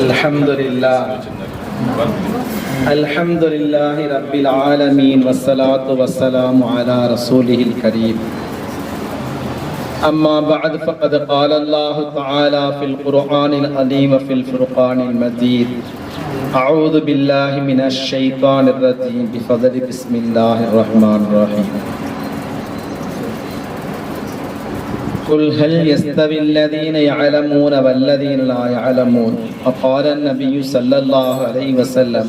الحمد لله الحمد لله رب العالمين والصلاة والسلام على رسوله الكريم أما بعد فقد قال الله تعالى في القرآن العظيم وفي الفرقان المجيد أعوذ بالله من الشيطان الرجيم بفضل بسم الله الرحمن الرحيم قل هل يستوي الذين يعلمون والذين لا يعلمون وقال النبي صلى الله عليه وسلم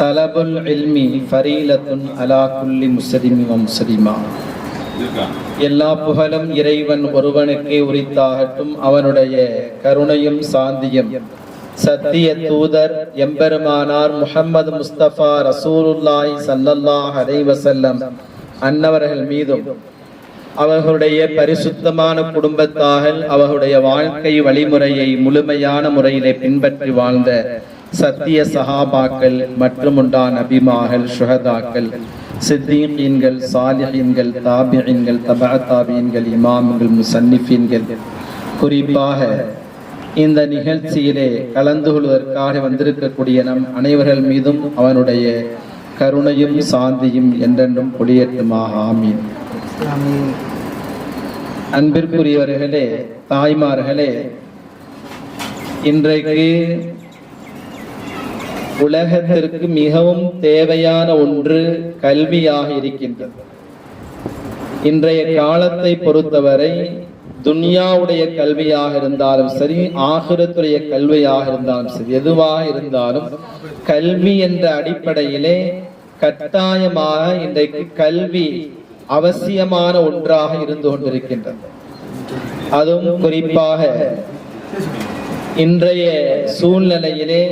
طلب العلم فريلة على كل مسلم ومسلمة எல்லா புகழும் இறைவன் ஒருவனுக்கே உரித்தாகட்டும் அவனுடைய கருணையும் சாந்தியும் சத்திய தூதர் எம்பெருமானார் முஹம்மது முஸ்தபா ரசூலுல்லாஹி ஸல்லல்லாஹு அலைஹி வஸல்லம் அன்னவர்கள் மீதும் அவர்களுடைய பரிசுத்தமான குடும்பத்தாக அவர்களுடைய வாழ்க்கை வழிமுறையை முழுமையான முறையிலே பின்பற்றி வாழ்ந்த சத்திய சஹாபாக்கள் மற்றும் உண்டான அபிமாகள் சுகதாக்கள் சித்தீன்கள் சாலிஹீன்கள் தாபியன்கள் தபா தாபியன்கள் இமாம்கள் முசன்னிஃபீன்கள். குறிப்பாக இந்த நிகழ்ச்சியிலே கலந்து கொள்வதற்காக வந்திருக்கக்கூடிய நம் அனைவர்கள் மீதும் அவனுடைய கருணையும் சாந்தியும் என்றென்றும் பொழியட்டுமாக ஆமீன். அன்பிற்குரியவர்களே தாய்மார்களே இன்றைக்கு உலகத்திற்கு மிகவும் தேவையான ஒன்று கல்வியாக இருக்கின்றது. இன்றைய காலத்தை பொறுத்தவரை துன்யாவுடைய கல்வியாக இருந்தாலும் சரி ஆகிரத்துடைய கல்வியாக இருந்தாலும் சரி எதுவாக இருந்தாலும் கல்வி என்ற அடிப்படையிலே கட்டாயமாக இன்றைக்கு கல்வி அவசியமான ஒன்றாக இருந்து கொண்டிருக்கின்றது. அதுவும் குறிப்பாக இன்றைய சூழ்நிலையிலே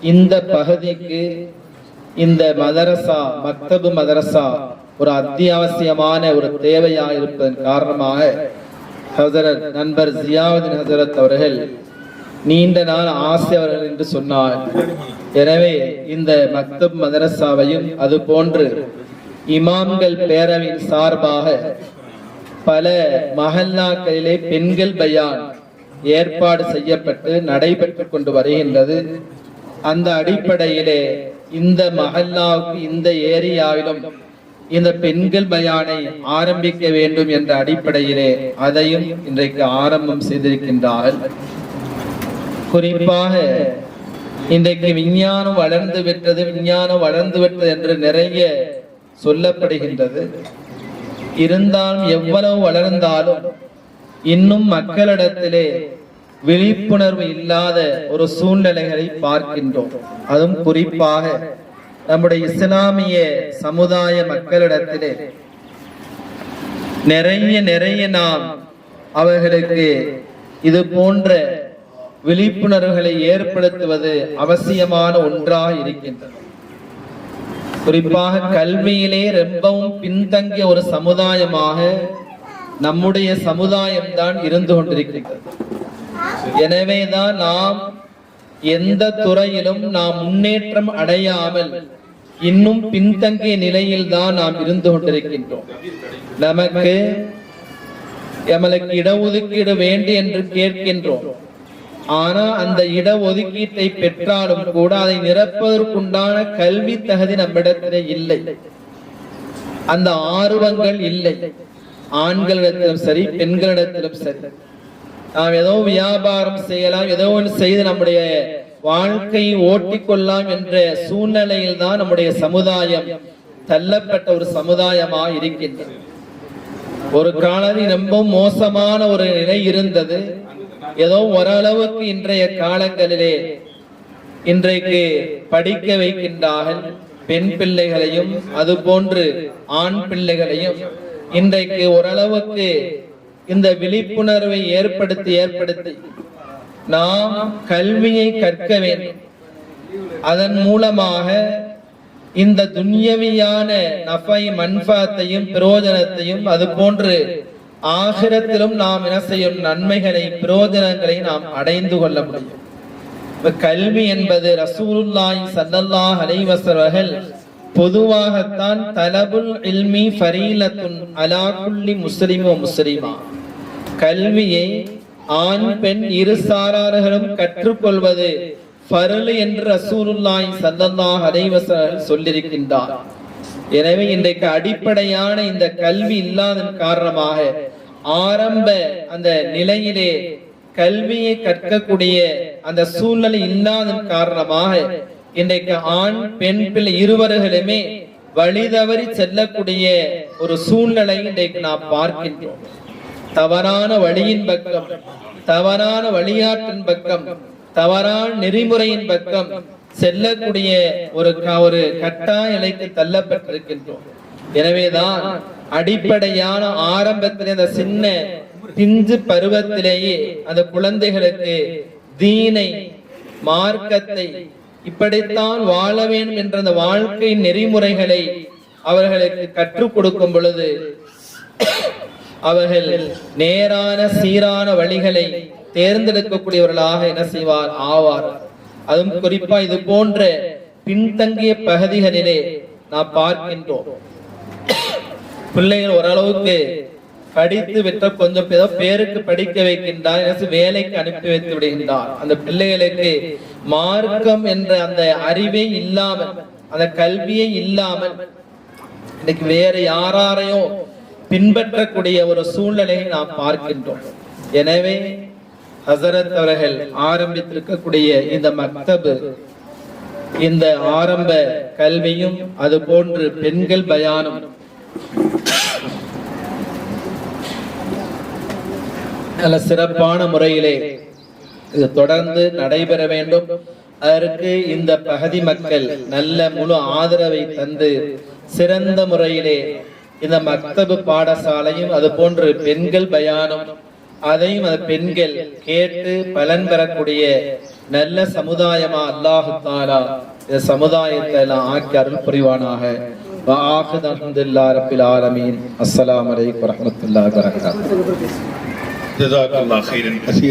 இந்த பகுதிக்கு இந்த மதரசா மக்தபு மதரசா ஒரு அத்தியாவசியமான ஒரு தேவையாக இருப்பதன் காரணமாக ஹசரத் நண்பர் ஜியாவுதீன் ஹசரத் அவர்கள் நீண்ட நாள் ஆசை அவர்கள் என்று சொன்னார். எனவே இந்த மக்தப் மதரசாவையும் அது போன்று இமாம்கள் பேரவையின் சார்பாக பல மஹல்லாக்களிலே பெண்கள் பயான் ஏற்பாடு செய்யப்பட்டு நடைபெற்றுக் கொண்டு வருகின்றது. அந்த அடிப்படையிலே இந்த மஹல்லாவுக்கு இந்த ஏரியாவிலும் இந்த பெண்கள் பயானை ஆரம்பிக்க வேண்டும் என்ற அடிப்படையிலே அதையும் இன்றைக்கு ஆரம்பம் செய்திருக்கின்றார்கள். குறிப்பாக இன்றைக்கு விஞ்ஞானம் வளர்ந்து விட்டது விஞ்ஞானம் வளர்ந்து விட்டது என்று நிறைய சொல்லப்படுகின்றது. இருந்தாலும் எவ்வளவு வளர்ந்தாலும் இன்னும் மக்களிடத்திலே விழிப்புணர்வு இல்லாத ஒரு சூழ்நிலைகளை பார்க்கின்றோம். அதுவும் குறிப்பாக நம்முடைய இஸ்லாமிய சமுதாய மக்களிடத்திலே. நிறைய நிறைய நாம் அவர்களுக்கு இது போன்ற விழிப்புணர்வுகளை ஏற்படுத்துவது அவசியமான ஒன்றாக இருக்கின்றது. குறிப்பாக கல்வியிலே ரொம்பவும் பின்தங்கிய ஒரு சமுதாயமாக நம்முடைய சமுதாயம் தான் இருந்து கொண்டிருக்கின்றது. எனவேதான் நாம் எந்த துறையிலும் நாம் முன்னேற்றம் அடையாமல் இன்னும் பின்தங்கிய நிலையில் தான் நாம் இருந்து கொண்டிருக்கின்றோம். நமக்கு எமக்கு இடஒதுக்கீடு வேண்டும் என்று கேட்கின்றோம். ஆனா அந்த இட ஒதுக்கீட்டை பெற்றாலும் கூட அதை நிரப்பதற்குண்டான கல்வி தகுதி நம்மிடத்திலே இல்லை. அந்த ஆர்வங்கள் இல்லை. ஆண்களிடத்திலும் சரி பெண்களிடத்திலும் சரி. நாம் ஏதோ வியாபாரம் செய்யலாம் ஏதோ ஒன்று செய்து நம்முடைய வாழ்க்கையை ஓட்டிக்கொள்ளலாம் என்ற சூழ்நிலையில் தான் நம்முடைய சமுதாயம் தள்ளப்பட்ட ஒரு சமுதாயமா இருக்கின்றது. ஒரு காலத்தில் ரொம்ப மோசமான ஒரு நிலை இருந்தது. ஏதோ ஓரளவுக்கு இன்றைய காலங்களிலே இன்றைக்கு படிக்க வைக்கின்றார்கள் பெண் பிள்ளைகளையும் அது போன்று ஆண் பிள்ளைகளையும். இன்றைக்கு ஓரளவுக்கு இந்த விழிப்புணர்வை ஏற்படுத்தி ஏற்படுத்தி நாம் கல்வியை கற்க வேண்டும். அதன் மூலமாக இந்த துன்யவியான நஃபை மன்பாத்தையும் பிரயோஜனத்தையும் அது போன்று ஆகிரத்திலும் நாம் என்ன செய்யும்? நன்மைகளை பிரயோஜனங்களை நாம் அடைந்து கொள்ள முடியும். இப்ப கல்வி என்பது ரசூலுல்லாய் ஸல்லல்லாஹு அலைவசர்கள் பொதுவாகத்தான் தலபுல் இல்மி ஃபரீலத்துன் அலா குல்லி முஸ்லிமா கல்வியை ஆண் பெண் இரு சாரார்களும் கற்றுக்கொள்வது பருள் என்று ரசூலுல்லாய் சல்லல்லாஹ் அலைவசர்கள் சொல்லியிருக்கின்றார். எனவே இன்றைக்கு அடிப்படையான இந்த கல்வி இல்லாத காரணமாக ஆரம்ப அந்த நிலையிலே கல்வியை கற்கக்கூடிய அந்த சூழ்நிலை இல்லாத காரணமாக இன்றைக்கு ஆண் பெண் பிள்ளை இருவர்களுமே வழி தவறி செல்லக்கூடிய ஒரு சூழ்நிலை இன்றைக்கு நாம் பார்க்கின்றோம். தவறான வழியின் பக்கம் தவறான வழியாற்றின் பக்கம் தவறான நெறிமுறையின் பக்கம் செல்லக்கூடிய ஒரு ஒரு கட்டாய நிலைக்கு தள்ளப்பட்டிருக்கின்றோம். எனவேதான் அடிப்படையான ஆரம்பத்திலே அந்த சின்ன பிஞ்சு பருவத்திலேயே அந்த குழந்தைகளுக்கு தீனை மார்க்கத்தை இப்படித்தான் வாழ வேண்டும் என்ற அந்த வாழ்க்கை நெறிமுறைகளை அவர்களுக்கு கற்றுக் கொடுக்கும் பொழுது அவர்கள் நேரான சீரான வழிகளை தேர்ந்தெடுக்கக்கூடியவர்களாக என்ன செய்வார்? ஆவார். அதுவும் குறிப்பா இது போன்ற பின்தங்கிய பகுதிகளிலே நாம் பார்க்கின்றோம். பிள்ளைகள் ஓரளவுக்கு படித்து விட்ட கொஞ்சம் ஏதோ பேருக்கு படிக்க வைக்கின்றார். ஏதாச்சும் வேலைக்கு அனுப்பி வைத்து விடுகின்றார். அந்த பிள்ளைகளுக்கு மார்க்கம் என்ற அந்த அறிவே இல்லாமல் அந்த கல்வியே இல்லாமல் இன்னைக்கு வேற யாராரையும் பின்பற்றக்கூடிய ஒரு சூழ்நிலையை நாம் பார்க்கின்றோம். எனவே ஹசரத் அவர்கள் ஆரம்பித்திருக்கக்கூடிய இந்த மக்தபு இந்த ஆரம்ப கல்வியும் அது போன்று பெண்கள் பயானம் நல்ல சிறப்பான முறையிலே இது தொடர்ந்து நடைபெற வேண்டும். அதற்கு இந்த பகுதி மக்கள் நல்ல முழு ஆதரவை தந்து சிறந்த முறையிலே இந்த மக்தபு பாடசாலையும் அது போன்று பெண்கள் பயானம் அதையும் அந்த பெண்கள் கேட்டு பலன் பெறக்கூடிய நல்ல சமுதாயமா அல்லாஹு தாலா இந்த சமுதாயத்தை எல்லாம் ஆக்கி அருள் புரிவானாக. வாஹு அல்ஹம்துலில்லாஹி ரபில் ஆலமீன். அஸ்ஸலாமு வரமத்துல்லா வரகாத்து جزاك الله خيرا. كثيرا